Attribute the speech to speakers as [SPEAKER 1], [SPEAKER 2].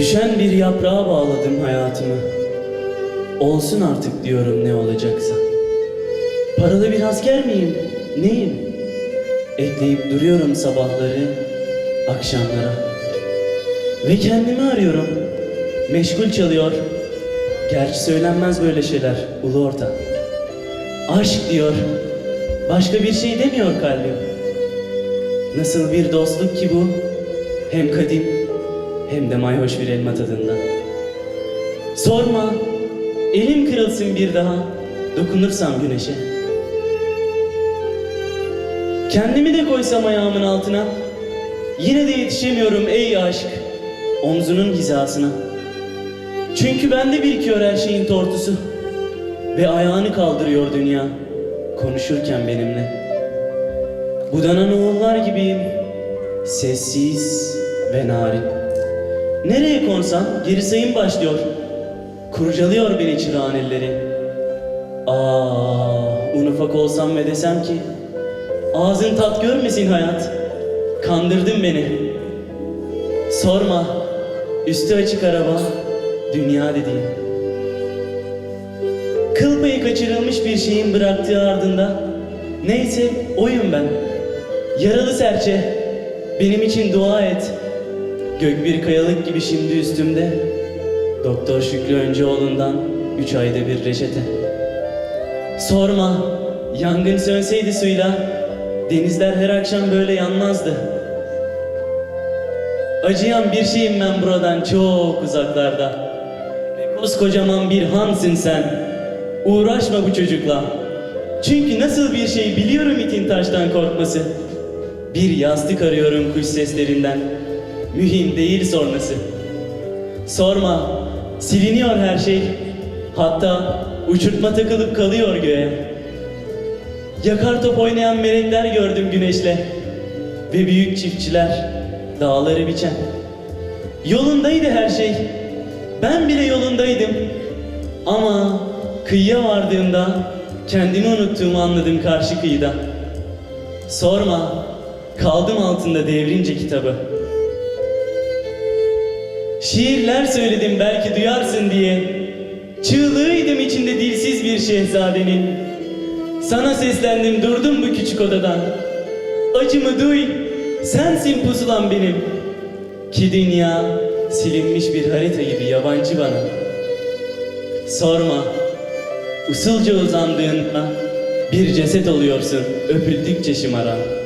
[SPEAKER 1] Düşen bir yaprağa bağladım hayatımı. Olsun artık diyorum ne olacaksa. Paralı bir asker miyim? Neyim? Ekleyip duruyorum sabahları, akşamlara. Ve kendimi arıyorum. Meşgul çalıyor. Gerçi söylenmez böyle şeyler, ulu orta. Aşk diyor. Başka bir şey demiyor kalbim. Nasıl bir dostluk ki bu? Hem kadim hem de mayhoş bir elma tadında. Sorma, elim kırılsın bir daha, dokunursam güneşe. Kendimi de koysam ayağımın altına, yine de yetişemiyorum ey aşk, omzunun hizasına. Çünkü bende birikiyor her şeyin tortusu ve ayağını kaldırıyor dünya konuşurken benimle. Budanan oğullar gibiyim, sessiz ve narin. Nereye konsam geri sayım başlıyor. Kurcalıyor beni çırağın elleri. Aa, un ufak olsam ve desem ki Ağzın tat görmesin hayat. Kandırdın beni. Sorma. Üstü açık araba. Dünya dediğin. Kıl payı kaçırılmış bir şeyin bıraktığı ardında. Neyse oyum ben. Yaralı serçe. Benim için dua et. Gök bir kayalık gibi şimdi üstümde. Doktor Şükrü Öncüoğlu'ndan üç ayda bir reçete. Sorma, yangın sönseydi suyla, denizler her akşam böyle yanmazdı. Acıyan bir şeyim ben buradan çok uzaklarda. Ve koskocaman bir hansın sen. Uğraşma bu çocukla. Çünkü nasıl bir şey biliyorum itin taştan korkması. Bir yastık arıyorum kuş seslerinden. Mühim değil sonrası. Sorma, siliniyor her şey. Hatta uçurtma takılıp kalıyor göğe. Yakar top oynayan melekler gördüm güneşle. Ve büyük çiftçiler dağları biçen. Yolundaydı her şey. Ben bile yolundaydım. Ama kıyıya vardığımda kendimi unuttuğumu anladım karşı kıyıda. Sorma, kaldım altında devrince kitabı. Şiirler söyledim belki duyarsın diye. Çığlığıydım içinde dilsiz bir şehzadenin. Sana seslendim durdum bu küçük odadan. Acımı duy, sensin pusulam benim. Ki dünya silinmiş bir harita gibi yabancı bana. Sorma, usulca uzandığında bir ceset oluyorsun öpüldükçe şımaran.